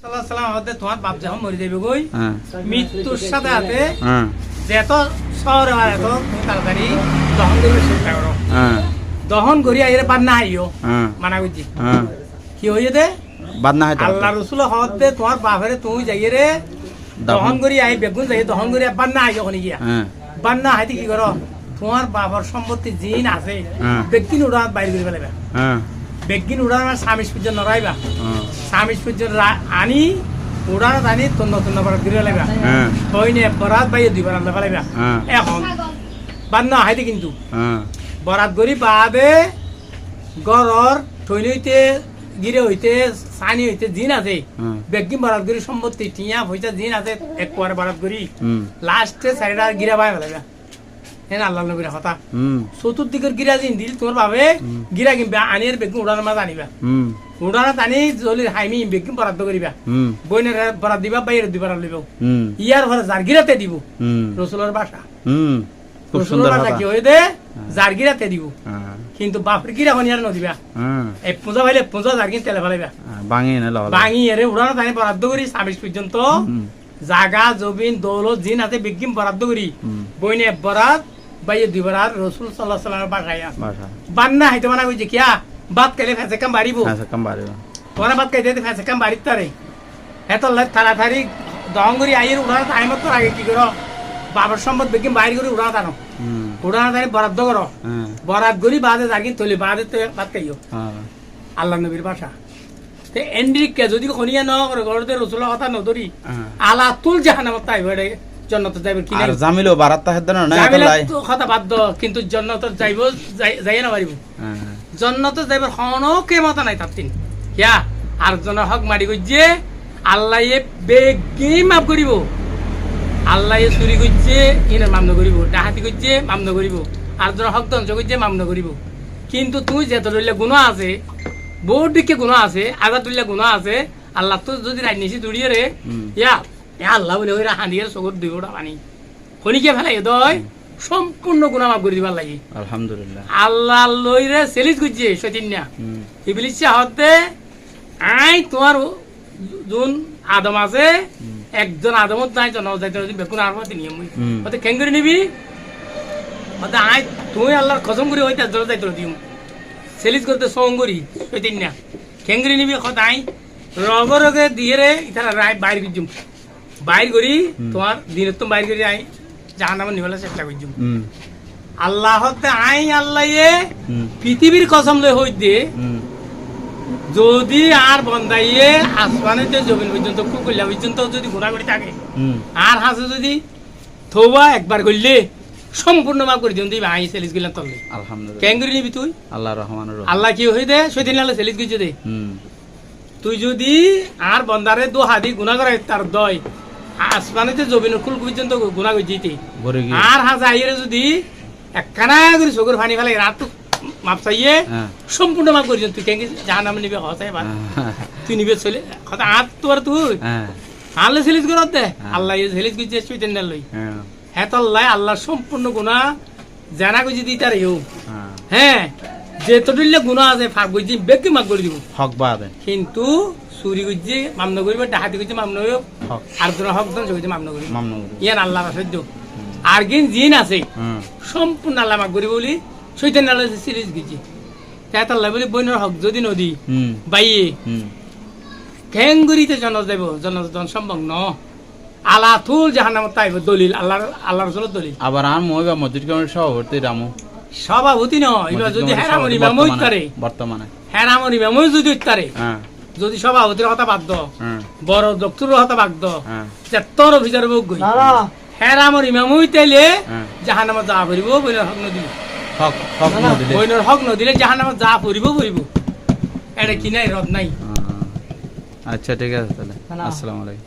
সাল্লাহ সাল্লাম আমাদের তোমার বাপ যখন মরে যাবে গই হ্যাঁ। মৃত্যুর সাথে সাথে হ্যাঁ। শহরে এত তুমি তাড়াতাড়ি দহন করবে চেষ্টা করো। হ্যাঁ। দহন করি আইরে পার না আইও। মানা করছি কি হয়ে দে? বাদ না আল্লাহ রসুল হতে তোমার বাপেরে তুমি যাই রে দহন। করি আই বেগুন যাই দহন করি বান না আই ওখানে গিয়া। হ্যাঁ। না হাইতে কি করো? তোমার বাবার সম্পত্তি জিন আছে। উড়ান বাইরে করে ফেলাবে হ্যাঁ। বেগিন উড়ান স্বামী পর্যন্ত নড়াইবা স্বামী রা- আনি উড়ান আনি তন্ন তন্ন করে ঘুরে হ্যাঁ হইনে বরাত বাইরে দুইবার আনতে পারাইবা হ্যাঁ এখন। বান্ন হাইতে কিন্তু। বরাত গরি বাদে গরর ঠৈন হইতে গিরে হইতে সানি হইতে জিন আছে বেগিন বরাত গরি সম্পত্তি টিয়া পয়সা জিন আছে এক কোয়ারে বরাত গরি লাস্টে সাইডা গিরা বাই ফেলাইবা হ্যাঁ আল্লাহ নবীর কথা। হুম চতুর্দিকের গিরা জিন দিল তোমার ভাবে গিরা কিনবা আনির বেগিন উড়ানোর মাঝে আনিবা। হুম উড়ানত আনি জলির হাইমি বেগিন বরাদ্দ করিবা বইনের বরাদ দিবা বাইরে দিবার লইব ইয়ার ঘরে জারগিরাতে দিব। রসুলের বাসা রসুলের বাসা কি হয়ে দে? জারগিরাতে দিব। কিন্তু বাপরে গিরা হনিয়ার নদিবা। এই পূজা ভাইলে পূজা জারগিন তেলে ফেলাইবা বাঙিয়ে না ভাঙি এরে উড়ানো তাই বরাদ্দ করি ছাব্বিশ পর্যন্ত জাগা জবিন দৌলত জিন আছে বিজ্ঞিম বরাদ্দ করি বইনে বরাত বাইয়ে দুই বরাত রসুল সাল্লাহ সাল্লামের বাসায় বাসা বান্না হাইতে মানা কইছে কিয়া? বাত কেলে ফেসে কাম বাড়িব? কম বাড়িব। তোরা বাত কাইতে ফেসে কাম বাড়িত তারে। এত তাড়াতাড়ি দহঙ্গরি আইয়ের উড়ানো টাইমত তোর আগে কি করো? বাবার সম্পদ বেগিম বাইরে করে উড়ানো হুম। উড়ানো টানি বরাদ্দ করো। হ্যাঁ। বরাত করি বাদে জাগিন তলি বাদে তো বাত হ্যাঁ। আল্লাহ নবীর ভাষা। তে এন্ড্রিককে যদি খনিয়া ন করে ঘরতে রসুলের কথা নধরি হ্যাঁ। আলা তুল জাহানামত তাই বেড়ে জন্নত যাইবে কি আর জামিলো বারাত তাহেদ না না জামিলা তো কথা বাদ কিন্তু জন্নত যাইব যাই- না পারিব হ্যাঁ জন্নত যাইবার হনো কে নাই তার তিন। কিয়া আর জনের হক মারি গইছে আল্লাহ বেগি মাফ করিব। আল্লাহ চুরি করছে ইনে মামন করিব। ডাহাতি করছে মামন করিব। আর জনের হক ধ্বংস করছে মামন করিব। কিন্তু তুই যে ধরলে গুণ আছে বহুত দিকে গুণ আছে আগা তুললে গুণ আছে আল্লাহ তো যদি রাজনীতি দূরিয়ে রে ইয়া এ আল্লাহ বলে ওই হাঁদিয়ে চকুর দুই পানি। খনিকে ফেলাই দয় সম্পূর্ণ গুণা মাফ করে দিবার লাগে। আলহামদুলিল্লাহ। আল্লাহ লইরে সেলিস করছে সৈতন্যা হুম। ইবলিশে হতে আই তোমার যোন আদম আছে একজন আদমত নাই জন যাইতে যদি বেকুন আর মতে নিয়ম। হতে খেঙ্গুরি নিবি? হতে আই তুই আল্লাহর কসম করে হইতে জল যাইতে দিম সেলিস করতে সঙ্গরি সৈতন্যা খেঙ্গুরি নিবি? হতে আই রগ রগে দিয়ে রে ইতারা রায় বাইর করছুম বাইর করি তোমার দিনের তো বাইর করি আই জাহান নামে নিবেলা চেষ্টা করছুম হুম। আল্লাহ আই আল্লাহ পৃথিবীর কসম লই হই দে। যদি আর বন্দাইয়ে আসমানেতে জমিন পর্যন্ত কুকুল্লা পর্যন্ত যদি ঘোরাঘুরি থাকে আর হাসে যদি থৌবা একবার করলে সম্পূর্ণ মাফ করে দিন তুই ভাই সেলিস গেলাম তলে আলহামদুলিল্লাহ। কেন করে নিবি তুই? আল্লাহ রহমানুর রহিম। আল্লাহ কি হই দে সেদিন আল্লাহ সেলিস গেছে দে। তুই যদি আর বন্দারে দু হাদি গুণা করে তার দয় আসমানেতে জমিন কুল পর্যন্ত গুণা করে দিতে। আর হাসে আইয়ে যদি একখানা করে চকুর ফানি ফেলে রাত তো মাপ চাইয়ে সম্পূর্ণ মাফ করে তুই কেন জাহান নামে নিবে হসাই বা তুই নিবে চলে। কথা আত তোর তুই হ্যাঁ আল্লাহ সেলিস করত দে। আল্লাহ সেলিস করছে সুইতেন লই হ্যাঁ হ্যাঁ আল্লাহ আল্লাহ সম্পূর্ণ গুণা জানা গুজি দিই তার হ্যাঁ হ্যাঁ যে তোটিলে গুণা আছে ফাঁক গুজি বেগি মাফ করে দিব। হক বাদে কিন্তু চুরি গুজি মামন করিব ডাহাতি গুজি মামন করিব আর তোর হক দন গুজি মামন করিব মামনুর ইয়ান আল্লাহ সহ্য আর গিন জিন আছে সম্পূর্ণ আল্লাহ মাফ করিব বলি সুইতেন আল্লাহ সিরিজ গেছি। হ্যাঁ আল্লাহ বলি বইনের হক যদি নদী বাইয়ে হুম। ঠেঙ্গুরিতে জন দেব জনজন সম্ভব ন। আলা থুল জাহান তাইব দলিল আল্লাহর আল্লাহর রসুলের দলিল। আবার আর মই বা মসজিদ কমিটির সভাপতি রামু। সভাপতি নয় এবার যদি সভাপতি বর্তমানে- তারে বর্তমানে হেরামনি মেমই যদি উত্তারে হ্যাঁ যদি সভাপতির কথা বাধ্য বড় ডক্টর কথা বাধ্য হ্যাঁ চেত্তর অফিসার বুক গই হেরামনি মেমই তাইলে হ্যাঁ জাহান নামত যা ফুরিব বইনের হক নদী হক হক নদিলে। বইনের হক নদীলে জাহান নামত যা ফুরিব ফুরিব এটা কি নাই রদ নাই। আচ্ছা ঠিক আছে তাহলে। আসসালামু আলাইকুম।